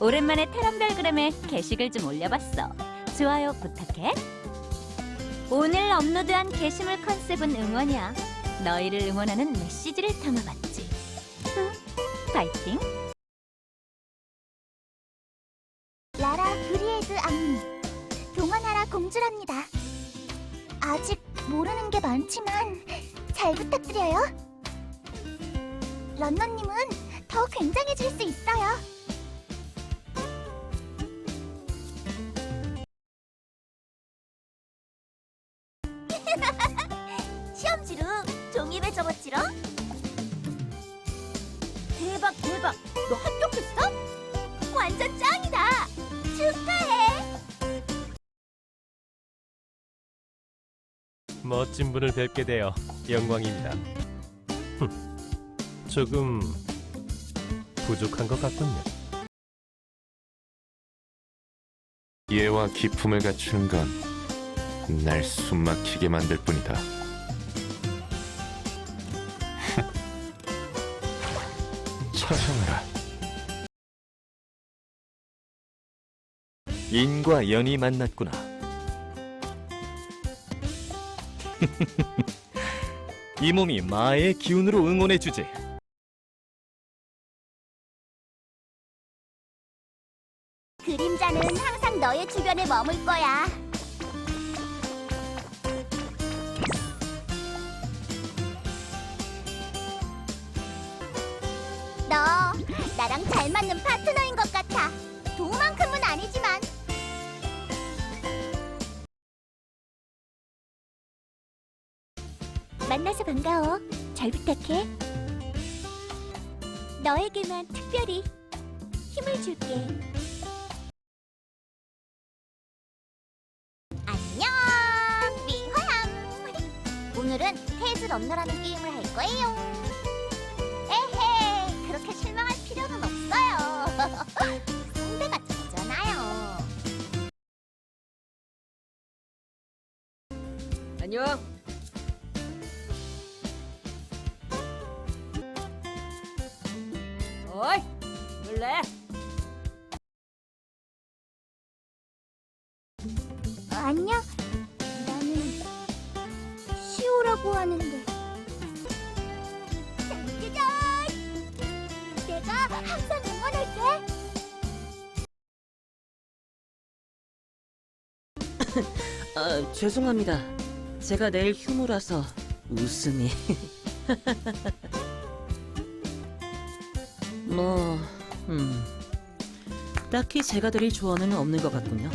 오랜만에 테란별그램에 게시글 좀 올려봤어. 좋아요 부탁해. 오늘 업로드한 게시물 컨셉은 응원이야. 너희를 응원하는 메시지를 담아봤지. 응, 파이팅. 라라 브리에드 악미 동화나라 공주랍니다. 아직 모르는 게 많지만 잘 부탁드려요. 런너님은 더 굉장해질 수 있어요. 시험지로 종이배 접었지롱? 대박 대박! 너 합격했어? 완전 짱이다! 축하해! 멋진 분을 뵙게 되어 영광입니다. 흠, 조금 부족한 것 같군요. 예와 기품을 갖추는 건 날 숨막히게 만들 뿐이다. 처형하라. 인과 연이 만났구나. 이 몸이 마의 기운으로 응원해 주지. 그림자는 항상 너의 주변에 머물 거야. 나랑 잘 맞는 파트너인 것 같아. 도만큼은 아니지만. 만나서 반가워. 잘 부탁해. 너에게만 특별히 힘을 줄게. 안녕, 미화양. 오늘은 테이즈 런너라는 게임을 할 거예요. 안녕. 어이, 놀래? 안녕, 나는 시오라고 하는데. 짜잔! 내가 항상 응원할게. 아, 죄송합니다. 제가 내일 휴무라서 웃음이. 뭐, 음, 딱히 제가 드릴 조언은 없는 것 같군요.